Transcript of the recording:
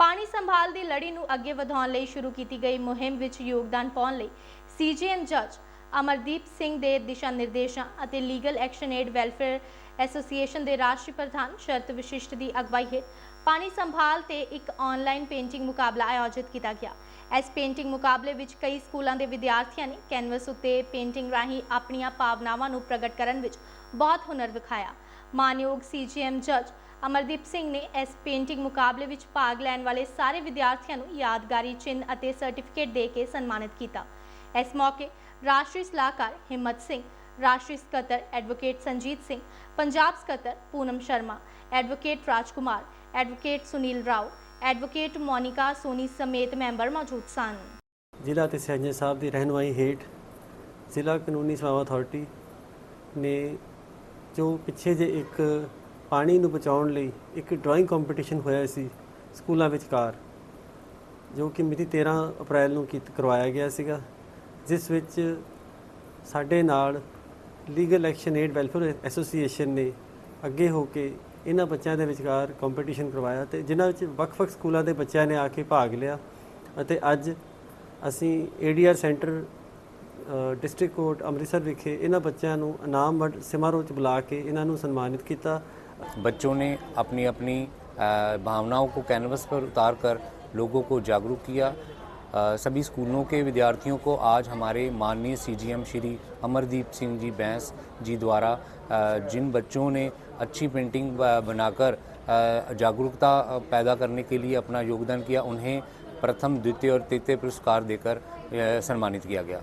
ਪਾਣੀ ਸੰਭਾਲ ਦੀ ਲੜੀ ਨੂੰ ਅੱਗੇ ਵਧਾਉਣ ਲਈ ਸ਼ੁਰੂ ਕੀਤੀ ਗਈ ਮੁਹਿੰਮ ਵਿੱਚ ਯੋਗਦਾਨ ਪਾਉਣ ਲਈ ਸੀਜੀਐਮ ਜੱਜ ਅਮਰਦੀਪ ਸਿੰਘ ਦੇ ਦਿਸ਼ਾ ਨਿਰਦੇਸ਼ਾਂ ਅਤੇ legal action aid welfare association ਦੇ ਰਾਸ਼ਟਰੀ ਪ੍ਰਧਾਨ ਸ਼ਰਤ ਵਿਸ਼ਿਸ਼ਟ ਦੀ ਅਗਵਾਈ ਹੇਠ ਪਾਣੀ ਸੰਭਾਲ ਤੇ ਇੱਕ ਆਨਲਾਈਨ ਪੇਂਟਿੰਗ ਮੁਕਾਬਲਾ ਆਯੋਜਿਤ ਕੀਤਾ ਗਿਆ। ਇਸ ਪੇਂਟਿੰਗ ਮੁਕਾਬਲੇ ਵਿੱਚ ਕਈ ਸਕੂਲਾਂ ਦੇ ਵਿਦਿਆਰਥੀਆਂ ਨੇ ਕੈਨਵਸ ਉੱਤੇ ਪੇਂਟਿੰਗ ਰਾਹੀਂ ਆਪਣੀਆਂ ਭਾਵਨਾਵਾਂ ਨੂੰ ਪ੍ਰਗਟ ਕਰਨ ਵਿੱਚ ਬਹੁਤ ਹੁਨਰ ਵਿਖਾਇਆ। ਮਾਨਯੋਗ ਸੀਜੀਐਮ ਜੱਜ ਅਮਰਦੀਪ ਸਿੰਘ ਨੇ ਇਸ ਪੇਂਟਿੰਗ ਮੁਕਾਬਲੇ ਵਿੱਚ ਭਾਗ ਲੈਣ ਵਾਲੇ ਸਾਰੇ ਵਿਦਿਆਰਥੀਆਂ ਨੂੰ ਯਾਦਗਾਰੀ, ਚਿੰਨ੍ਹ ਅਤੇ ਸਰਟੀਫਿਕੇਟ ਦੇ ਕੇ ਸਨਮਾਨਿਤ ਕੀਤਾ। ਇਸ ਮੌਕੇ ਰਾਸ਼ਟਰੀ ਸਲਾਹਕਾਰ ਹਿੰਮਤ ਸਿੰਘ, ਰਾਸ਼ਟਰੀ ਸਕੱਤਰ ਐਡਵੋਕੇਟ ਸੰਜੀਤ ਸਿੰਘ, ਪੰਜਾਬ ਸਕੱਤਰ Poonam Sharma, advocate Rajkumar, advocate Sunil Rao, advocate Monika Soni ਸਮੇਤ ਮੈਂਬਰ ਮੌਜੂਦ ਸਨ। ਜ਼ਿਲ੍ਹਾ ਤੇ ਸੈਂਜੇ ਸਾਹਿਬ ਦੀ ਰਹਿਨੁਮਾਈ ਹੇਠ ਜ਼ਿਲ੍ਹਾ ਕਾਨੂੰਨੀ ਸੇਵਾ ਅਥਾਰਟੀ ਨੇ ਜੋ ਪਿੱਛੇ ਜੇ ਇੱਕ ਪਾਣੀ ਨੂੰ ਬਚਾਉਣ ਲਈ ਇੱਕ ਡਰਾਇੰਗ ਕੰਪੀਟੀਸ਼ਨ ਹੋਇਆ ਸੀ ਸਕੂਲਾਂ ਵਿਚਕਾਰ, ਜੋ ਕਿ ਮਿਤੀ 13 ਅਪ੍ਰੈਲ ਨੂੰ ਕੀਤ ਕਰਵਾਇਆ ਗਿਆ ਸੀਗਾ। ਜਿਸ ਵਿੱਚ ਸਾਡੇ ਨਾਲ legal action aid welfare association ਨੇ ਅੱਗੇ ਹੋ ਕੇ ਇਹਨਾਂ ਬੱਚਿਆਂ ਦੇ ਵਿਚਕਾਰ ਕੰਪੀਟੀਸ਼ਨ ਕਰਵਾਇਆ ਤੇ ਜਿਨ੍ਹਾਂ ਵਿੱਚ ਵੱਖ-ਵੱਖ ਸਕੂਲਾਂ ਦੇ ਬੱਚਿਆਂ ਨੇ ਆ ਕੇ ਭਾਗ ਲਿਆ ਅਤੇ ਅੱਜ ਅਸੀਂ ADR centre district court Amritsar ਵਿਖੇ ਇਹਨਾਂ ਬੱਚਿਆਂ ਨੂੰ ਇਨਾਮ ਵੰਡ ਸਮਾਰੋਹ 'ਚ ਬੁਲਾ ਕੇ ਇਹਨਾਂ ਨੂੰ ਸਨਮਾਨਿਤ ਕੀਤਾ बच्चों ने अपनी अपनी अ, भावनाओं को कैनवस पर उतार कर लोगों को जागरूक किया अ, सभी स्कूलों के विद्यार्थियों को आज हमारे माननीय सीजीएम श्री अमरदीप सिंह जी बैंस जी द्वारा जिन बच्चों ने अच्छी पेंटिंग बनाकर जागरूकता पैदा करने के लिए अपना योगदान किया, उन्हें प्रथम, द्वितीय और तृतीय पुरस्कार देकर सम्मानित किया गया।